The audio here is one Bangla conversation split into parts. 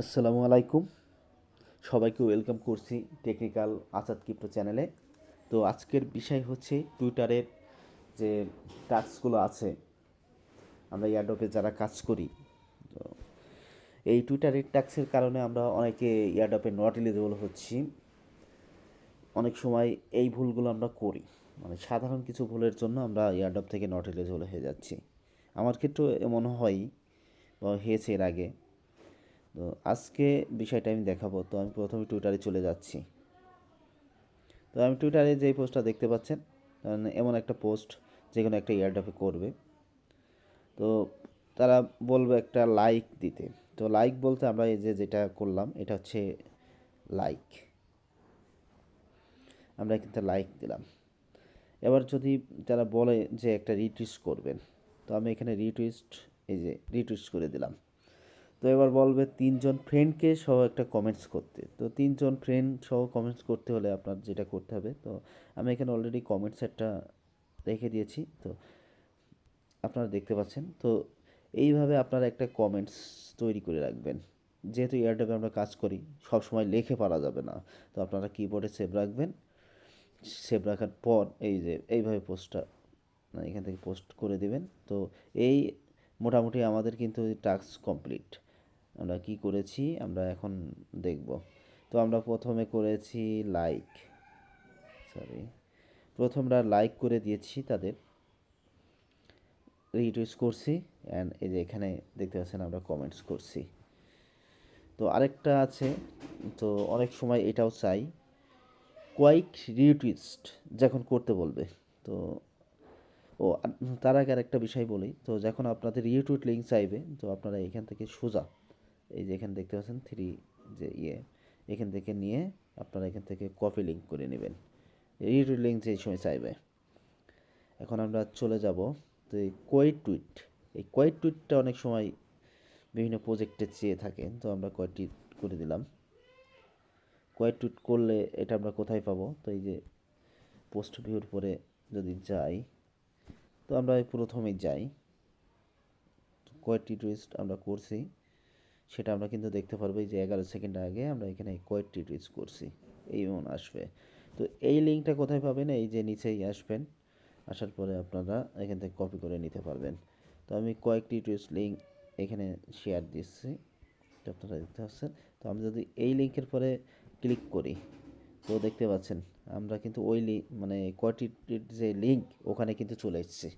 আসসালামু আলাইকুম। সবাইকে ওয়েলকাম করছি টেকনিক্যাল আজাদ ক্রিপ্টো চ্যানেলে। তো আজকের বিষয় হচ্ছে টুইটারের যে টাস্কগুলো আছে, আমরা ইয়ারডপে যারা কাজ করি, তো এই টুইটারের ট্যাক্সের কারণে আমরা অনেকে ইয়ারডপে নট এলিজিবল হচ্ছি। অনেক সময় এই ভুলগুলো আমরা করি। মানে সাধারণ কিছু ভুলের জন্য আমরা ইয়ারডপ থেকে নট এলিজিবল হয়ে যাচ্ছি। আমার ক্ষেত্রেও এমন হয়, বা হয়েছে এর আগে। তো আজকে বিষয়টা আমি দেখাবো। তো আমি প্রথমে টুইটারে চলে যাচ্ছি। তো আমি টুইটারে যেই পোস্টটা দেখতে পাচ্ছেন মানে এমন একটা পোস্ট যে কোনো একটা ইয়ারডপে করবে। তো তারা বলবে একটা লাইক দিতে। তো লাইক বলতে আমরা এই যে যেটা করলাম, এটা হচ্ছে লাইক আমরা কিন্তু লাইক দিলাম। এবার যদি তারা বলে যে একটা রিটুইস্ট করবেন, তো আমি এখানে রিটুইস্ট এই যে রিটুইস্ট করে দিলাম। তো এবার বলবে তিনজন ফ্রেন্ডকে সহ একটা কমেন্টস করতে। তো তিনজন ফ্রেন্ড সহ কমেন্টস করতে হলে আপনার যেটা করতে হবে, তো আমি এখানে অলরেডি কমেন্টস একটা রেখে দিয়েছি, তো আপনারা দেখতে পাচ্ছেন। তো এইভাবে আপনারা একটা কমেন্টস তৈরি করে রাখবেন। যেহেতু এয়ারড্রপে আমরা কাজ করি সব সময় লেখে পারা যাবে না। তো আপনারা কিবোর্ডে সেভ রাখবেন। সেভ রাখার পর এই যে এইভাবে পোস্টটা এখান থেকে পোস্ট করে দেবেন। তো এই মোটামুটি আমাদের কিন্তু টাস্ক কমপ্লিট আমরা কি করেছি? আমরা এখন দেখব। তো আমরা প্রথমে করেছি লাইক সরি প্রথমরা লাইক করে দিয়েছি তাদের। রিটুইস করছি অ্যান্ড এই যে এখানে দেখতে পাচ্ছেন আমরা কমেন্টস করছি। তো আরেকটা আছে। তো অনেক সময় এটাও চাই। কোয়াইক রিটুইস্ট যখন করতে বলবে। তো ও, তার আগে আরেকটা বিষয় বলি। তো যখন আপনাদের ইউটিউব লিঙ্ক চাইবে, তো আপনারা এখান থেকে সোজা এই যে এখানে দেখতে পাচ্ছেন থ্রি যে ইয়ে এখান থেকে নিয়ে আপনারা এখান থেকে কপি লিঙ্ক করে নেবেন। ইউটিউব লিঙ্ক যে সময় চাইবে। এখন আমরা চলে যাব তো এই কোয়েট টুইট এই কোয়েট টুইটটা অনেক সময় বিভিন্ন প্রজেক্টে চেয়ে থাকে, তো আমরা কয়েকটি করে দিলাম। কয়েক টুইট করলে এটা আমরা কোথায় পাবো? তো এই যে পোস্ট ভিউর পরে যদি যাই, তো আমরা প্রথমেই যাই। কয়েকটি টুইস্ট আমরা করছি। সেটা আমরা কিন্তু দেখতে পারব যে এগারো সেকেন্ড আগে আমরা এখানে কয়েকটি টুইস্ট করছি। এই মন আসবে। তো এই লিঙ্কটা কোথায় পাবেন? এই যে নিচেই আসবেন। আসার পরে আপনারা এখান থেকে কপি করে নিতে পারবেন। তো আমি কয়েকটি টুইস্ট লিঙ্ক এখানে শেয়ার দিচ্ছি। তো আপনারা দেখতে পাচ্ছেন। তো আমি যদি এই লিঙ্কের পরে ক্লিক করি, তো দেখতে পাচ্ছেন আমরা কিন্তু ওই মানে কোয়াটিটির যে লিঙ্ক ওখানে কিন্তু চলে এসেছি।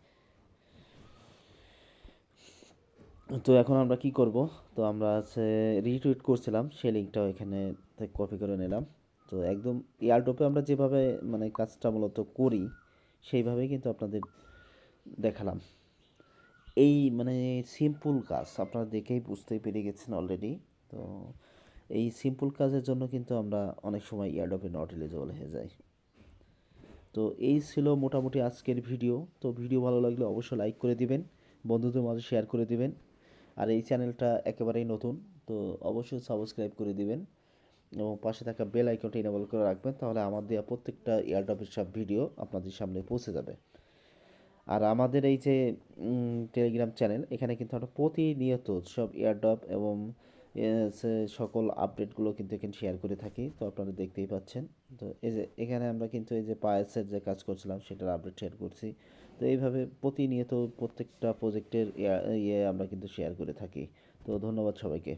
তো এখন আমরা কি করব? তো আমরা আছে রিটুইট করছিলাম, সেই লিঙ্কটাও এখানে কপি করে নিলাম। তো একদম এয়ারড্রপে আমরা যেভাবে মানে কাজটা মূলত করি, সেইভাবেই কিন্তু আপনাদের দেখালাম। এই মানে সিম্পল কাজ, আপনারা দেখেই বুঝতেই পেরে গেছেন অলরেডি তো এই সিম্পল কাজের জন্য কিন্তু আমরা অনেক সময় ইয়ারডপে নট এলিজিবল হয়ে যাই। তো এই ছিল মোটামুটি আজকের ভিডিও তো ভিডিও ভালো লাগলে অবশ্যই লাইক করে দিবেন, বন্ধুদের মাঝে শেয়ার করে দিবেন। আর এই চ্যানেলটা একেবারেই নতুন, তো অবশ্যই সাবস্ক্রাইব করে দিবেন এবং পাশে থাকা বেল আইকনটা ইনেবল করে রাখবেন, তাহলে আমার দেওয়া প্রত্যেকটা ইয়ারডপের সব ভিডিও আপনাদের সামনে পৌঁছে যাবে। আর আমাদের এই যে টেলিগ্রাম চ্যানেল এখানে কিন্তু আমরা প্রতিনিয়ত সব এয়ারডপ এবং সকল আপডেটগুলো কিন্তু এখানে শেয়ার করে থাকি, তো আপনারা দেখতেই পাচ্ছেন। তো এই যে, এখানে আমরা কিন্তু এই যে পায়েসের যে কাজ করছিলাম, সেটার আপডেট শেয়ার করছি। তো এইভাবে প্রতিনিয়ত প্রত্যেকটা প্রজেক্টের ইয়ে আমরা কিন্তু শেয়ার করে থাকি। তো ধন্যবাদ সবাইকে।